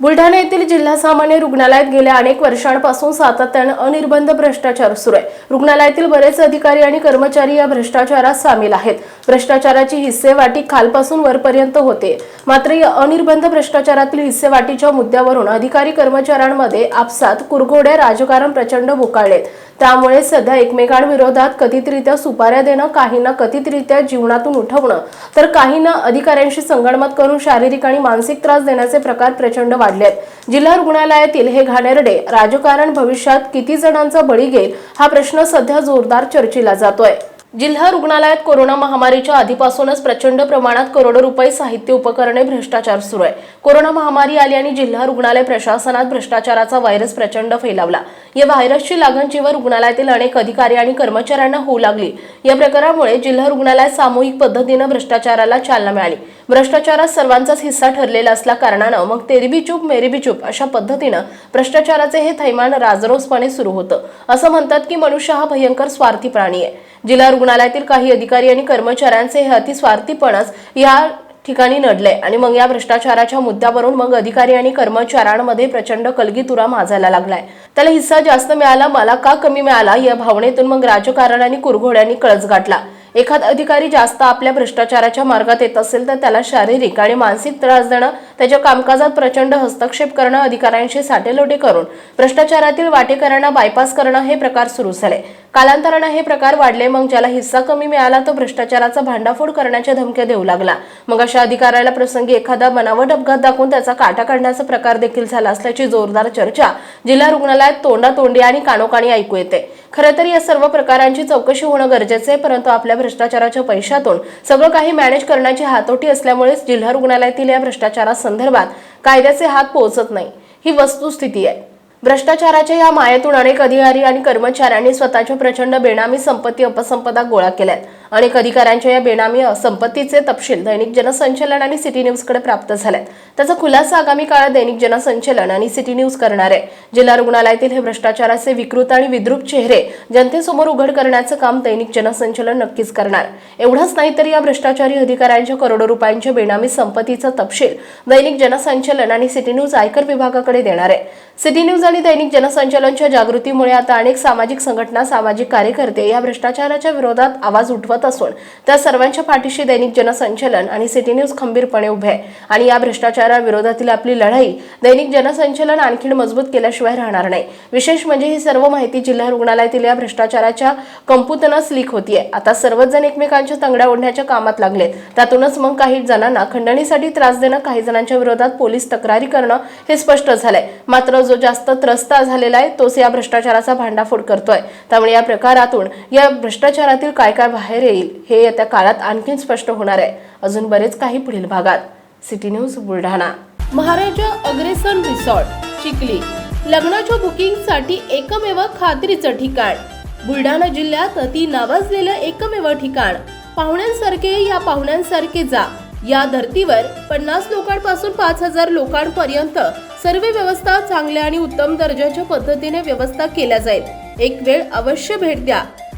बुलढाणा येथील जिल्हा सामान्य रुग्णालयात गेल्या अनेक वर्षांपासून सातत्यानं अनिर्बंध भ्रष्टाचार सुरू आहे. रुग्णालयातील बरेच अधिकारी आणि कर्मचारी या भ्रष्टाचारात सामील आहेत. भ्रष्टाचाराची हिस्सेवाटी खालपासून वरपर्यंत होते. मात्र या अनिर्बंध भ्रष्टाचारातील हिस्सेवाटीच्या मुद्द्यावरून अधिकारी कर्मचाऱ्यांमध्ये आपसात कुरघोड्या राजकारण प्रचंड बोकाळलेत त्यामुळे सध्या एकमेकांविरोधात कथितरित्या सुपाऱ्या देणं काहींना कथितरित्या जीवनातून उठवणं तर काहींना अधिकाऱ्यांशी संगणमत करून शारीरिक आणि मानसिक त्रास देण्याचे प्रकार प्रचंड वाढले आहेत जिल्हा रुग्णालयातील हे घाणेरडे राजकारण भविष्यात किती जणांचा बळी घेईल हा प्रश्न सध्या जोरदार चर्चेला जातोय. जिल्हा रुग्णालयात कोरोना महामारीच्या आधीपासूनच प्रचंड प्रमाणात करोडो रुपये साहित्य उपकरणे भ्रष्टाचार सुरू आहे. कोरोना महामारी आली आणि जिल्हा रुग्णालय प्रशासनात भ्रष्टाचाराचा व्हायरस प्रचंड फैलावला. या व्हायरसची लागण जेव्हा रुग्णालयातील अनेक अधिकारी आणि कर्मचाऱ्यांना होऊ लागली या प्रकारामुळे जिल्हा रुग्णालयात सामूहिक पद्धतीनं भ्रष्टाचाराला चालना मिळाली. भ्रष्टाचारात सर्वांचाच हिस्सा ठरलेला असल्या कारणानं मग तेरीबी चूप मेरीबी चूप अशा पद्धतीनं भ्रष्टाचाराचे हे थैमान राजरोसपणे सुरू होतं. असं म्हणतात की मनुष्य हा भयंकर स्वार्थी प्राणी आहे. जिल्हा रुग्णालयातील काही अधिकारी आणि कर्मचाऱ्यांचे हे अतिस्वार्थीपणच या ठिकाणी नडले आणि मग या भ्रष्टाचाराच्या मुद्द्यावरून मग अधिकारी आणि कर्मचाऱ्यांमध्ये प्रचंड कलगीतुरा माजायला लागलाय. त्याला हिस्सा जास्त मिळाला मला का कमी मिळाला या भावनेतून मग राजकारण आणि कुरघोड्यांनी कळस गाठला. एखाद अधिकारी जास्त आपल्या भ्रष्टाचाराच्या मार्गात येत असेल तर त्याला शारीरिक आणि मानसिक त्रास देणं त्याच्या कामकाजात प्रचंड हस्तक्षेप करणं अधिकाऱ्यांशी साटेलोटे करून भ्रष्टाचारातील वाटेकऱ्यांना बायपास करणं हे प्रकार सुरू झाले. कालांतरानं हे प्रकार वाढले मग ज्याला हिस्सा कमी मिळाला तो भ्रष्टाचाराचा भांडाफोड करण्याच्या धमक्या देऊ लागला. मग अशा अधिकाऱ्याला प्रसंगी एखादा बनावट अपघात दाखवून त्याचा काटा काढण्याचा प्रकार देखील झाला असल्याची जोरदार चर्चा जिल्हा रुग्णालयात तोंडातोंडी आणि कानोकाणी ऐकू येते. खरं तर या सर्व प्रकारांची चौकशी होणं गरजेचं आहे परंतु आपल्या भ्रष्टाचाराच्या पैशातून सगळं काही मॅनेज करण्याची हातोटी असल्यामुळेच जिल्हा रुग्णालयातील या संदर्भात कायद्याचे हात पोहोचत नाही. ही वस्तुस्थिती आहे. भ्रष्टाचाराच्या या मायेतून अनेक अधिकारी आणि कर्मचाऱ्यांनी स्वतःच्या प्रचंड बेनामी संपत्ती अपसंपदा गोळा केल्यात. अनेक अधिकाऱ्यांच्या या बेनामी संपत्तीचे तपशील दैनिक जनसंचलन आणि सिटी न्यूजकडे प्राप्त झालेत. त्याचा खुलासा आगामी काळात दैनिक जनसंचलन आणि सिटी न्यूज करणार आहे. जिल्हा रुग्णालयातील हे भ्रष्टाचाराचे विकृत आणि विद्रूप चेहरे जनतेसमोर उघड करण्याचं काम दैनिक जनसंचलन नक्कीच करणार. एवढंच नाही तर या भ्रष्टाचारी अधिकाऱ्यांच्या करोडो रुपयांच्या बेनामी संपत्तीचा तपशील दैनिक जनसंचलन आणि सिटी न्यूज आयकर विभागाकडे देणार आहे. सिटी न्यूज आणि दैनिक जनसंचलनच्या जागृतीमुळे आता अनेक सामाजिक संघटना सामाजिक कार्यकर्ते या भ्रष्टाचाराच्या विरोधात आवाज उठवत असून त्या सर्वांच्या पाठीशी दैनिक जनसंचलन आणि सिटी न्यूज खंबीरपणे उभे आहे. आणि या भ्रष्टाचाराविरोधातील आपली लढाई दैनिक जनसंचलन आणखी मजबूत केल्याशिवाय राहणार नाही. विशेष म्हणजे ही सर्व माहिती जिल्हा रुग्णालयातील या भ्रष्टाचाराच्या कंपुतनच लीक होतीये. आता सर्वच जण एकमेकांच्या तंगड्या ओढण्याच्या कामात लागलेत. त्यातूनच मग काही जणांना खंडणीसाठी त्रास देणं काही जणांच्या विरोधात पोलीस तक्रारी करणं हे स्पष्ट झालंय. मात्र जो जास्त त्रस्त झालेला आहे तोच या भ्रष्टाचाराचा भांडाफोड करतोय. त्यामुळे या प्रकारातून या भ्रष्टाचारातील काय काय बाहेर येईल हे येत्या काळात आणखीन स्पष्ट होणार आहे. अजून बरेच काही पुढील भागात. City news Buldhana. Maharaja Agrasen resort Chikhli. लग्नाच्या बुकिंगसाठी एकमेव खात्रीचं ठिकाण. बुलढाणा जिल्ह्यात अति नावाजलेलं एकमेव ठिकाण. पाहुण्यांसारखे या पाहुण्यांसारखे जा. या धर्तीवर पन्नास लोकांपासून पाच हजार लोकांपर्यंत सर्व व्यवस्था चांगल्या आणि उत्तम दर्जाच्या पद्धतीने व्यवस्था केल्या जाईल. एक वेळ अवश्य भेट द्या.